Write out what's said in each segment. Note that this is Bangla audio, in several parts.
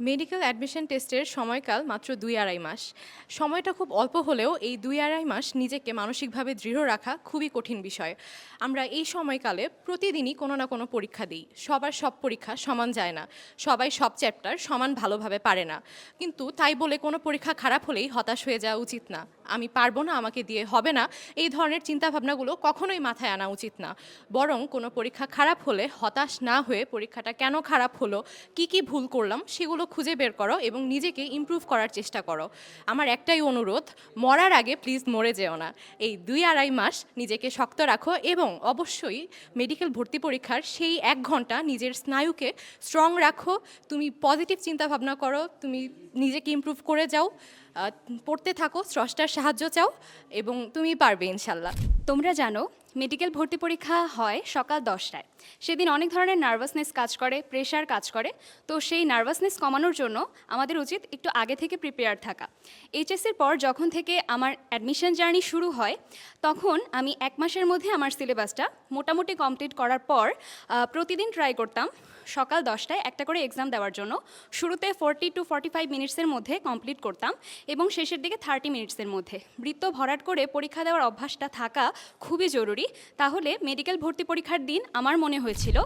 মেডিকেল অ্যাডমিশন টেস্টের সময়কাল মাত্র দুই আড়াই মাস। সময়টা খুব অল্প হলেও এই দুই আড়াই মাস নিজেকে মানসিকভাবে দৃঢ় রাখা খুবই কঠিন বিষয়। আমরা এই সময়কালে প্রতিদিনই কোনো না কোনো পরীক্ষা দিই। সবার সব পরীক্ষা সমান যায় না। সবাই সব চ্যাপ্টার সমান ভালোভাবে পারে না। কিন্তু তাই বলে কোনো পরীক্ষা খারাপ হলেই হতাশ হয়ে যাওয়া উচিত না। আমি পারব না, আমাকে দিয়ে হবে না। এই ধরনের চিন্তাভাবনাগুলো কখনোই মাথায় আনা উচিত না। বরং কোনো পরীক্ষা খারাপ হলে হতাশ না হয়ে পরীক্ষাটা কেন খারাপ হলো, কি কি ভুল করলাম, সেগুলো খুঁজে বের করো এবং নিজেকে ইম্প্রুভ করার চেষ্টা করো। আমার একটাই অনুরোধ, মরার আগে প্লিজ মরে যেও না। এই দুই আড়াই মাস নিজেকে শক্ত রাখো এবং অবশ্যই মেডিকেল ভর্তি পরীক্ষার সেই এক ঘণ্টা নিজের স্নায়ুকে স্ট্রং রাখো। তুমি পজিটিভ চিন্তাভাবনা করো, তুমি নিজেকে ইম্প্রুভ করে যাও। পড়তে থাকো, স্রষ্টার সাহায্য চাও এবং তুমি পারবে ইনশাল্লাহ। তোমরা জানো মেডিকেল ভর্তি পরীক্ষা হয় সকাল দশটায়। সেদিন অনেক ধরনের নার্ভাসনেস কাজ করে প্রেশার কাজ করে। তো সেই নার্ভাসনেস কমানোর জন্য আমাদের উচিত একটু আগে থেকে প্রিপেয়ার থাকা। এইচএসির পর যখন থেকে আমার অ্যাডমিশন জার্নি শুরু হয়, তখন আমি এক মাসের মধ্যে আমার সিলেবাসটা মোটামুটি কমপ্লিট করার পর প্রতিদিন ট্রাই করতাম। সকাল দশটায় একটা করে এক্সাম দেওয়ার জন্য। শুরুতে ফোরটি টু ফর্টি ফাইভ মিনিটসের মধ্যে কমপ্লিট করতাম এবং শেষের দিকে থার্টি মিনিটসের মধ্যে। বৃত্ত ভরাট করে পরীক্ষা দেওয়ার অভ্যাসটা থাকা খুবই জরুরি। তাহলে মেডিকেল ভর্তি পরীক্ষার দিন আমার মনে হয়েছিল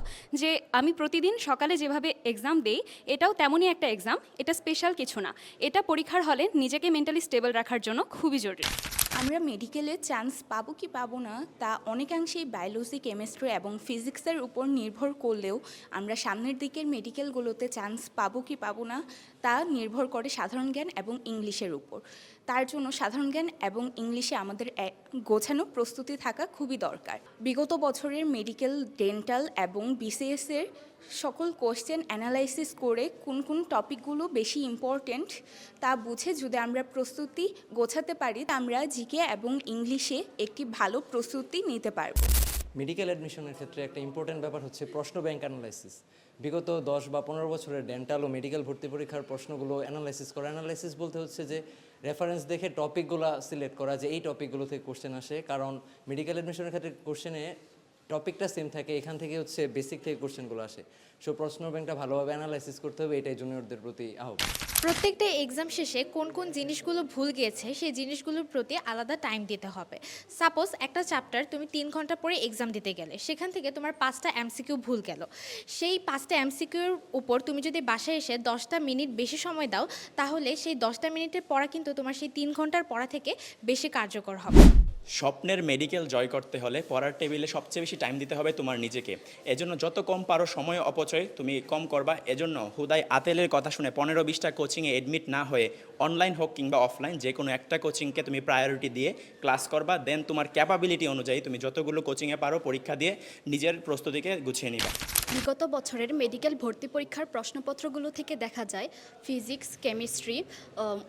যে, আমি প্রতিদিন সকালে যেভাবে এক্সাম দেই, এটাও তেমনই একটা এক্সাম এটা স্পেশাল কিছু না। এটা পরীক্ষার হলে নিজেকে মেন্টালি স্টেবল রাখার জন্য খুবই জরুরি। আমরা মেডিকেলে চান্স পাবো কি পাবো না, তা অনেকাংশেই বায়োলজি কেমিস্ট্রি এবং ফিজিক্সের উপর নির্ভর করলেও আমরা সামনের দিকের মেডিকেলগুলোতে চান্স পাবো কি পাবো না, তা নির্ভর করে সাধারণ জ্ঞান এবং ইংলিশের উপর। তার জন্য সাধারণ জ্ঞান এবং ইংলিশে আমাদের গোছানো প্রস্তুতি থাকা খুবই দরকার। বিগত বছরের মেডিকেল ডেন্টাল এবং বিসিএসের সকল কোশ্চেন অ্যানালাইসিস করে কোন কোন টপিকগুলো বেশি ইম্পর্টেন্ট তা বুঝে যদি আমরা প্রস্তুতি গোছাতে পারি আমরা জিকে এবং ইংলিশে একটি ভালো প্রস্তুতি নিতে পারব। মেডিকেল অ্যাডমিশনের ক্ষেত্রে একটা ইম্পর্টেন্ট ব্যাপার হচ্ছে প্রশ্ন ব্যাংক অ্যানালাইসিস বিগত দশ বা পনেরো বছরের ডেন্টাল ও মেডিকেল ভর্তি পরীক্ষার প্রশ্নগুলো অ্যানালাইসিস করা। অ্যানালাইসিস বলতে হচ্ছে যে রেফারেন্স দেখে টপিকগুলো সিলেক্ট করা যে, এই টপিকগুলো থেকে কোশ্চেন আসে। কারণ মেডিকেল অ্যাডমিশনের ক্ষেত্রে কোশ্চেনে টপিকটা সেম থাকে, এখান থেকে হচ্ছে বেসিক থেকে কোশ্চেনগুলো আসে। সো প্রশ্ন ব্যাংকটা ভালোভাবে অ্যানালাইসিস করতে হবে, এটাই জুনিয়রদের প্রতি আহ্বান। প্রত্যেকটা এক্সাম শেষে কোন কোন জিনিসগুলো ভুল গিয়েছে, সেই জিনিসগুলোর প্রতি আলাদা টাইম দিতে হবে। সাপোজ একটা চ্যাপ্টার তুমি তিন ঘণ্টা পরে এক্সাম দিতে গেলে, সেখান থেকে তোমার পাঁচটা এমসিকিউ ভুল গেল। সেই পাঁচটা এমসিকিউর উপর তুমি যদি বাসায় এসে দশটা মিনিট বেশি সময় দাও, তাহলে সেই দশটা মিনিটের পড়া কিন্তু তোমার সেই তিন ঘণ্টার পড়া থেকে বেশি কার্যকর হবে। স্বপ্নের মেডিকেল জয় করতে হলে পড়ার টেবিলে সবচেয়ে বেশি টাইম দিতে হবে তোমার নিজেকে। এজন্য যত কম পারো সময় অপচয়, তুমি কম করবা। এজন্য হুদাই আতেলের কথা শুনে পনেরো বিশটা কোচিংয়ে এডমিট না হয়ে অনলাইন হোক কিংবা অফলাইন যে কোনো একটা কোচিংকে তুমি প্রায়োরিটি দিয়ে ক্লাস করবা। দেন তোমার ক্যাপাবিলিটি অনুযায়ী তুমি যতগুলো কোচিংয়ে পারো পরীক্ষা দিয়ে নিজের প্রস্তুতিকে গুছিয়ে নিবা। বিগত বছরের মেডিকেল ভর্তি পরীক্ষার প্রশ্নপত্রগুলো থেকে দেখা যায়, ফিজিক্স, কেমিস্ট্রি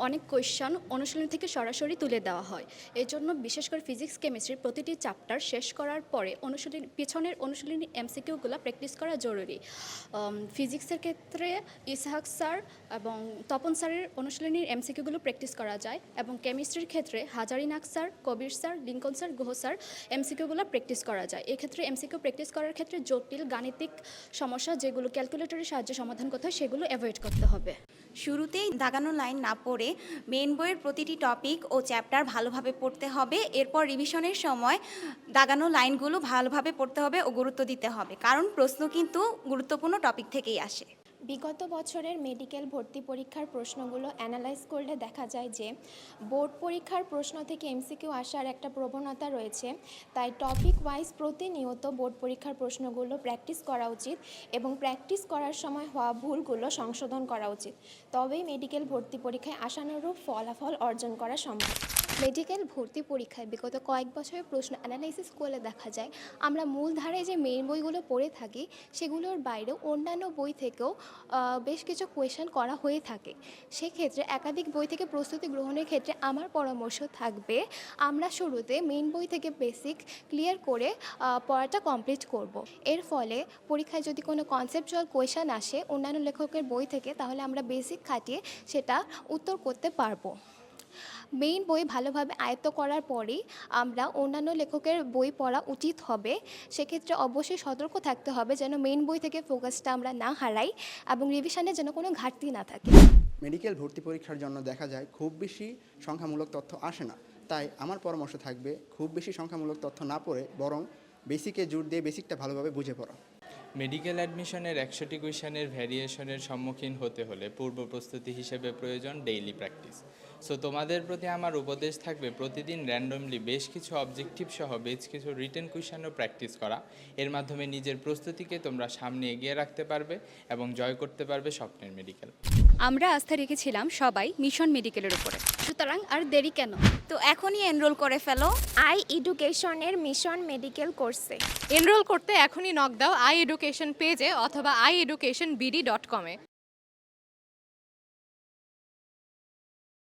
অনেক কোয়েশ্চন অনুশীলন থেকে সরাসরি তুলে দেওয়া হয়। এজন্য বিশেষ করে ফিজিক্স কেমিস্ট্রির প্রতিটি চ্যাপ্টার শেষ করার পরে অনুশীলন, পিছনের অনুশীলনী এমসিকিউগুলো প্র্যাকটিস করা জরুরি। ফিজিক্সের ক্ষেত্রে ইসহাক স্যার এবং তপন স্যারের অনুশীলনীর এমসিকিউগুলো প্র্যাকটিস করা যায় এবং কেমিস্ট্রির ক্ষেত্রে হাজারিনাক sir, Kabir sir, Lincoln sir, Guha sir এমসিকিউগুলো practice করা যায়। এক্ষেত্রে এমসিকিউ প্র্যাকটিস করার ক্ষেত্রে জটিল গাণিতিক সমস্যা যেগুলো ক্যালকুলেটরের সাহায্যে সমাধান করতে হয়, সেগুলো অ্যাভয়েড করতে হবে। শুরুতেই দাগানো লাইন না পড়ে মেন বইয়ের প্রতিটি টপিক ও চ্যাপ্টার ভালোভাবে পড়তে হবে। এরপর রিভিশনের সময় দাগানো লাইনগুলো ভালোভাবে পড়তে হবে ও গুরুত্ব দিতে হবে। কারণ প্রশ্ন কিন্তু গুরুত্বপূর্ণ টপিক থেকেই আসে। বিগত বছরের মেডিকেল ভর্তি পরীক্ষার প্রশ্নগুলো অ্যানালাইজ করলে দেখা যায় যে, বোর্ড পরীক্ষার প্রশ্ন থেকে এমসিকিউ আসার একটা প্রবণতা রয়েছে। তাই টপিক ওয়াইজ প্রতিনিয়ত বোর্ড পরীক্ষার প্রশ্নগুলো প্র্যাকটিস করা উচিত এবং প্র্যাকটিস করার সময় হওয়া ভুলগুলো সংশোধন করা উচিত। তবেই মেডিকেল ভর্তি পরীক্ষায় আশানুরূপ ফলাফল অর্জন করা সম্ভব। মেডিকেল ভর্তি পরীক্ষায় বিগত কয়েক বছরের প্রশ্ন অ্যানালাইসিস করলে দেখা যায়, আমরা মূলধারায় যে মেইন বইগুলো পড়ে থাকি, সেগুলোর বাইরেও অন্যান্য বই থেকেও বেশ কিছু কোয়েশন করা হয়ে থাকে সেক্ষেত্রে একাধিক বই থেকে প্রস্তুতি গ্রহণের ক্ষেত্রে আমার পরামর্শ থাকবে, আমরা শুরুতে মেইন বই থেকে বেসিক ক্লিয়ার করে পড়াটা কমপ্লিট করব। এর ফলে পরীক্ষায় যদি কোনো কনসেপচুয়াল কোয়েশন আসে অন্যান্য লেখকের বই থেকে, তাহলে আমরা বেসিক খাটিয়ে সেটা উত্তর করতে পারব মেইন বই ভালোভাবে আয়ত্ত করার পরেই আমরা অন্যান্য লেখকের বই পড়া উচিত হবে। সেক্ষেত্রে অবশ্যই সতর্ক থাকতে হবে যেন মেইন বই থেকে ফোকাসটা আমরা না হারাই এবং রিভিশনে যেন কোনো ঘাটতি না থাকে। মেডিকেল ভর্তি পরীক্ষার জন্য দেখা যায় খুব বেশি সংখ্যামূলক তথ্য আসে না। তাই আমার পরামর্শ থাকবে খুব বেশি সংখ্যামূলক তথ্য না পড়ে বরং বেসিকে জোর দিয়ে বেসিকটা ভালোভাবে বুঝে পড়া। মেডিকেল অ্যাডমিশনের একশোটি কুয়েশনের ভ্যারিয়েশনের সম্মুখীন হতে হলে পূর্ব প্রস্তুতি হিসেবে প্রয়োজন ডেইলি প্র্যাকটিস সো তোমাদের প্রতি আমার উপদেশ থাকবে প্রতিদিন র্যান্ডমলি বেশ কিছু অবজেক্টিভ সহ বেশ কিছু রিটেন কুয়েশনও প্র্যাকটিস করা। এর মাধ্যমে নিজের প্রস্তুতিকে তোমরা সামনে এগিয়ে রাখতে পারবে এবং জয় করতে পারবে স্বপ্নের মেডিকেল আমরা আস্থা রেখেছিলাম সবাই মিশন মেডিকেলের উপরে। সুতরাং আর দেরি কেন? তো এখনই এনরোল করে ফেলো আই এডুকেশনের মিশন মেডিকেল কোর্সে এনরোল করতে এখনই নক দাও আই এডুকেশন পেজে অথবা আই এডুকেশন বিডি ডট কমে